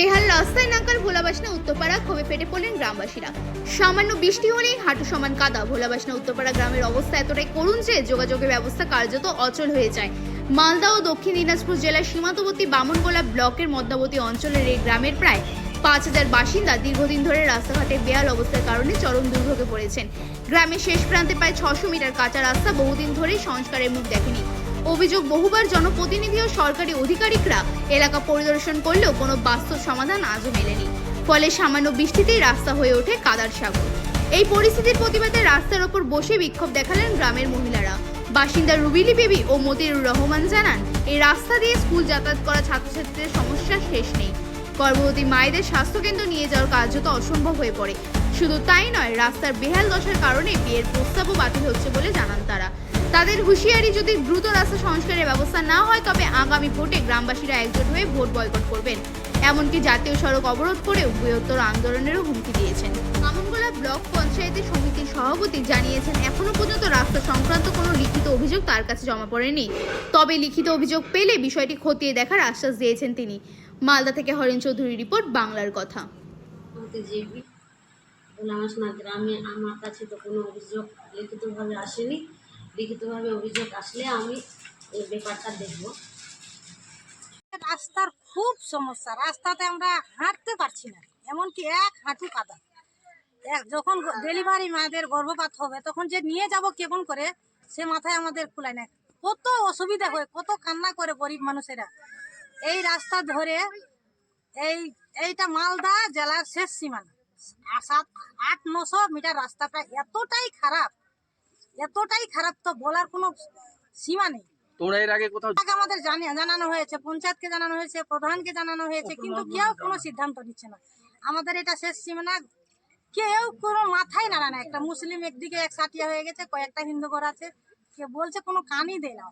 বেহাল রাস্তায় নাকাল ভোলাবাসনা উত্তরপাড়া ক্ষোভে ফেটে পড়লেন গ্রামবাসীরা। সামান্য বৃষ্টি হলেই হাঁটু সমান কাদা। ভোলাবাসনা উত্তরপাড়া গ্রামের অবস্থা এতটাই করুণ যে যোগাযোগের ব্যবস্থা কার্যত অচল হয়ে যায়। মালদা ও দক্ষিণ দিনাজপুর জেলার সীমান্তবর্তী বামনগোলা ব্লকের মধ্যবর্তী অঞ্চলের এই গ্রামের প্রায় পাঁচ হাজার বাসিন্দা দীর্ঘদিন ধরে রাস্তাঘাটে বেহাল অবস্থার কারণে চরম দুর্ভোগে পড়েছেন। গ্রামের শেষ প্রান্তে প্রায় ছশো মিটার কাঁচা রাস্তা বহুদিন ধরেই সংস্কারের মুখ দেখেনি। অভিযোগ বহুবার জনপ্রতিনিধি ও সরকারি আধিকারিকরা এলাকা পরিদর্শন করলেও কোনো বাস্তব সমাধান আজও মেলেনি। ফলে সামান্য বৃষ্টিতেই রাস্তা হয়ে ওঠে কাদার সাগর। এই পরিস্থিতির প্রতিবাদে রাস্তার ওপর বসে বিক্ষোভ দেখালেন গ্রামের মহিলারা। বাসিন্দা রুবিলি বেবি ও মতিরুর রহমান জানান, এই রাস্তা দিয়ে স্কুল যাতায়াত করা ছাত্রছাত্রীদের সমস্যা শেষ নেই। গর্ভবতী মায়েদের স্বাস্থ্যকেন্দ্র নিয়ে যাওয়ার কার্যত অসম্ভব হয়ে পড়ে। শুধু তাই নয়, রাস্তার বেহাল দশার কারণে বিয়ের প্রস্তাবও বাতিল হচ্ছে বলে জানান তারা। তাদের হুঁশিয়ারি যদি দ্রুত রাস্তা সংস্কারের ব্যবস্থা না হয়, তবে আগামী ভোটে গ্রামবাসীরা একজোট হয়ে ভোট বয়কট করবেন। এমনকি জাতীয় সড়ক অবরোধ করেও বৃহত্তর আন্দোলনেরও হুমকি দিয়েছেন। আমনগোলা ব্লক পঞ্চায়েতের সমিতির সভাপতি জানিয়েছেন, এখনও পর্যন্ত রাস্তা সংক্রান্ত কোনো লিখিত অভিযোগ তার কাছে জমা পড়েনি। তবে লিখিত অভিযোগ পেলে বিষয়টি খতিয়ে দেখার আশ্বাস দিয়েছেন তিনি। মালদা থেকে হরেন চৌধুরী রিপোর্ট, বাংলার কথা। আমার কাছে তো কোনো অভিযোগ লিখিতভাবে আসেনি। লিখিতভাবে অভিযোগ আসলে আমি এই ব্যাপারটা দেখব। রাস্তার খুব সমস্যা। রাস্তাতে আমরা হাঁটতে পারছি না, এমনকি এক হাঁটু কাদা। যখন ডেলিভারি মায়েদের গর্ভপাত হবে, তখন যে নিয়ে যাব কেমন করে, সে মাথায় আমাদের কুলায় না। কত অসুবিধা হয়, কত কান্না করে গরিব মানুষেরা। এই রাস্তা ধরে এই এইটা মালদা জেলার শেষ সীমানা। সাত আট নশো মিটার রাস্তাটা এতটাই খারাপ এতটাই খারাপ তো বলার কোনো সীমা নেই। তোমরা এর আগে কোথাও আমাদের জানি- জানানো হয়েছে পঞ্চায়েতকে জানানো হয়েছে প্রধানকে জানানো হয়েছে কিন্তু কেউ কোনো সিদ্ধান্ত নিচ্ছে না। আমাদের এটা শেষ সীমানা কেউ কোনো মাথায় নাড়া না। একটা মুসলিম একদিকে এক সাটিয়া হয়ে গেছে কয়েকটা হিন্দু ঘর আছে। কে বলছে কোনো কানই দেয় না।